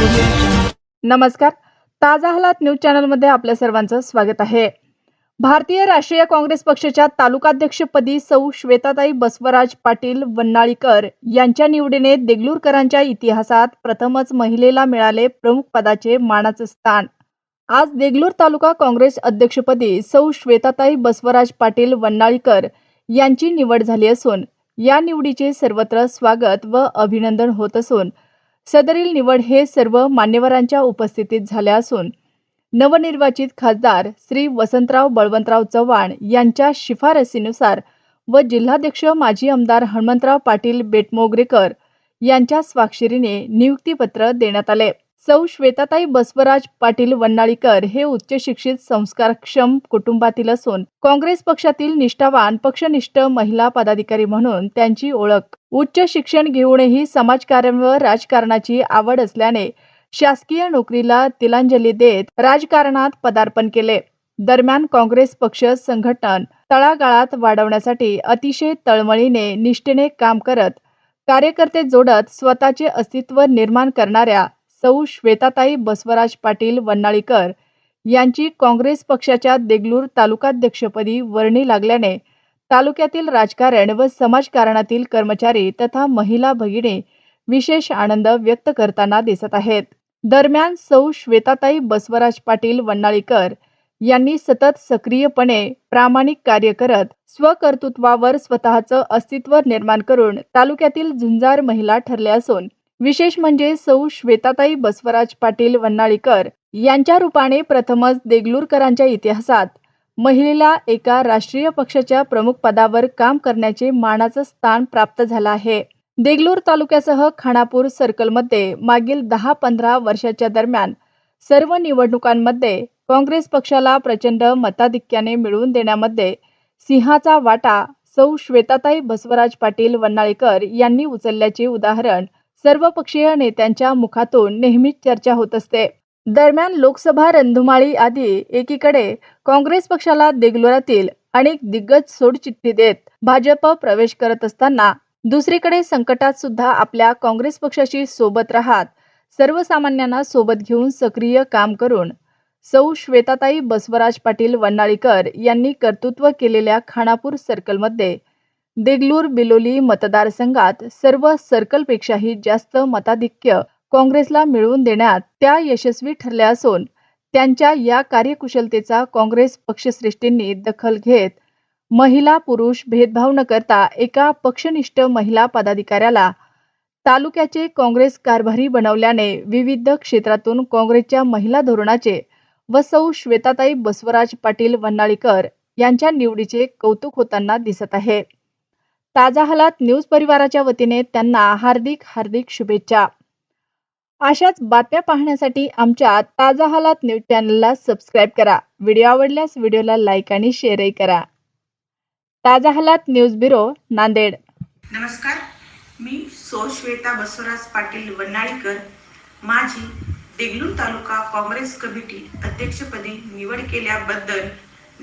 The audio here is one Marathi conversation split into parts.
नमस्कार. ताजा हलात न्यूज चॅनलमध्ये आपल्या सर्वांचं स्वागत आहे. भारतीय राष्ट्रीय काँग्रेस पक्षाच्या तालुकाध्यक्षपदी सौ श्वेताताई बसवराज पाटील वन्नाळीकर यांच्या निवडीने देगलूरकरांच्या इतिहासात प्रथमच महिलेला मिळाले प्रमुख पदाचे मानाचे स्थान. आज देगलूर तालुका काँग्रेस अध्यक्षपदी सौ श्वेताताई बसवराज पाटील वन्नाळीकर यांची निवड झाली असून या निवडीचे सर्वत्र स्वागत व अभिनंदन होत असून सदरील निवड हे सर्व मान्यवरांच्या उपस्थितीत झाल्या असून नवनिर्वाचित खासदार श्री वसंतराव बळवंतराव चव्हाण यांच्या शिफारसीनुसार व जिल्हाध्यक्ष माजी आमदार हनुमंतराव पाटील बेटमोगरेकर यांच्या स्वाक्षरीने नियुक्तीपत्र देण्यात आले. सौ. श्वेताताई बसवराज पाटील वन्नाळीकर हे उच्च शिक्षित संस्कारक्षम कुटुंबातील असून काँग्रेस पक्षातील निष्ठावान पक्षनिष्ठ महिला पदाधिकारी म्हणून त्यांची ओळख. उच्च शिक्षण घेऊनही समाजकार्य व राजकारणाची आवड असल्याने शासकीय नोकरीला तिलांजली देत राजकारणात पदार्पण केले. दरम्यान काँग्रेस पक्ष संघटन तळागाळात वाढवण्यासाठी अतिशय तळमळीने निष्ठेने काम करत कार्यकर्ते जोडत स्वतःचे अस्तित्व निर्माण करणाऱ्या सौ. श्वेताताई बसवराज पाटील वन्नाळीकर यांची काँग्रेस पक्षाच्या देगलूर तालुकाध्यक्षपदी वर्णी लागल्याने तालुक्यातील राजकारण व समाजकारणातील कर्मचारी तथा महिला भगिनी विशेष आनंद व्यक्त करताना दिसत आहेत. दरम्यान सौ श्वेताताई बसवराज पाटील वन्नाळीकर यांनी सतत सक्रियपणे प्रामाणिक कार्य करत स्वकर्तृत्वावर स्वतःचं अस्तित्व निर्माण करून तालुक्यातील झुंजार महिला ठरल्या असून विशेष म्हणजे सौ श्वेताताई बसवराज पाटील वन्नाळीकर यांच्या रूपाने प्रथमच देगलूरकरांच्या इतिहासात महिलेला एका राष्ट्रीय पक्षाच्या प्रमुख पदावर काम करण्याचे मानाचं स्थान प्राप्त झालं आहे. देगलूर तालुक्यासह खानापूर सर्कलमध्ये मागील दहा पंधरा वर्षाच्या दरम्यान सर्व निवडणुकांमध्ये काँग्रेस पक्षाला प्रचंड मताधिक्याने मिळवून देण्यामध्ये सिंहाचा वाटा सौ श्वेताताई बसवराज पाटील वन्नाळीकर यांनी उचलल्याचे उदाहरण सर्वपक्षीय नेत्यांच्या मुखातून नेहमीच चर्चा होत असते. दरम्यान लोकसभा रणधुमाळी आधी एकीकडे काँग्रेस पक्षाला देगलुरातील अनेक दिग्गज सोडचिठ्ठी देत भाजप प्रवेश करत असताना दुसरीकडे संकटात सुद्धा आपल्या काँग्रेस पक्षाशी सोबत राहत सर्वसामान्यांना सोबत घेऊन सक्रिय काम करून सौ श्वेताताई बसवराज पाटील वन्नाळीकर यांनी कर्तृत्व केलेल्या खानापूर सर्कलमध्ये देगलूर बिलोली मतदारसंघात सर्व सर्कलपेक्षाही जास्त मताधिक्य काँग्रेसला मिळवून देण्यात त्या यशस्वी ठरल्या असून त्यांच्या या कार्यकुशलतेचा काँग्रेस पक्षश्रेष्ठींनी दखल घेत महिला पुरुष भेदभाव न करता एका पक्षनिष्ठ महिला पदाधिकाऱ्याला तालुक्याचे काँग्रेस कारभारी बनवल्याने विविध क्षेत्रातून काँग्रेसच्या महिला धोरणाचे व सौ श्वेताताई बसवराज पाटील वन्नाळीकर यांच्या निवडीचे कौतुक होताना दिसत आहे. ताजा हालात न्यूज परिवाराच्या वतीने त्यांना हार्दिक हार्दिक शुभेच्छा. अशाच बातम्या पाहण्यासाठी आमच्या ताजा हालात न्यूज चॅनलला सबस्क्राईब करा. व्हिडिओ आवडल्यास व्हिडिओला लाईक आणि शेअरही करा. ताजा हालात न्यूज ब्युरो नांदेड. नमस्कार. मी सोश्वेता बसवराज पाटील वन्नाळीकर. माझी देगलूर तालुका काँग्रेस कमिटी अध्यक्षपदी निवड केल्याबद्दल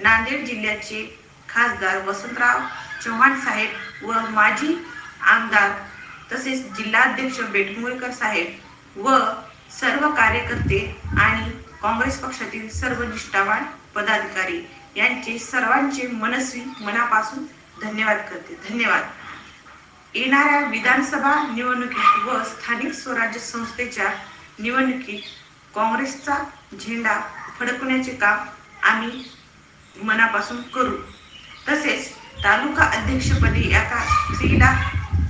नांदेड जिल्ह्याचे खासदार वसंतराव चव्हाण साहेब व माजी आमदार तसेच जिल्हाध्यक्ष बेटमुळेकर साहेब व सर्व कार्यकर्ते आणि काँग्रेस पक्षातील सर्व निष्ठावान पदाधिकारी यांचे सर्वांचे मनस्वी मनापासून धन्यवाद करते. धन्यवाद. येणाऱ्या विधानसभा निवडणुकीत व स्थानिक स्वराज्य संस्थेच्या निवडणुकीत काँग्रेसचा झेंडा फडकवण्याचे काम आम्ही मनापासून करू. तसेच तालुका अध्यक्षपदी एका स्त्रीला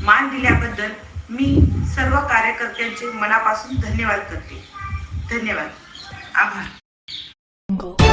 मान दिल्याबद्दल मी सर्व कार्यकर्त्यांचे मनापासून धन्यवाद करते. धन्यवाद. आभार.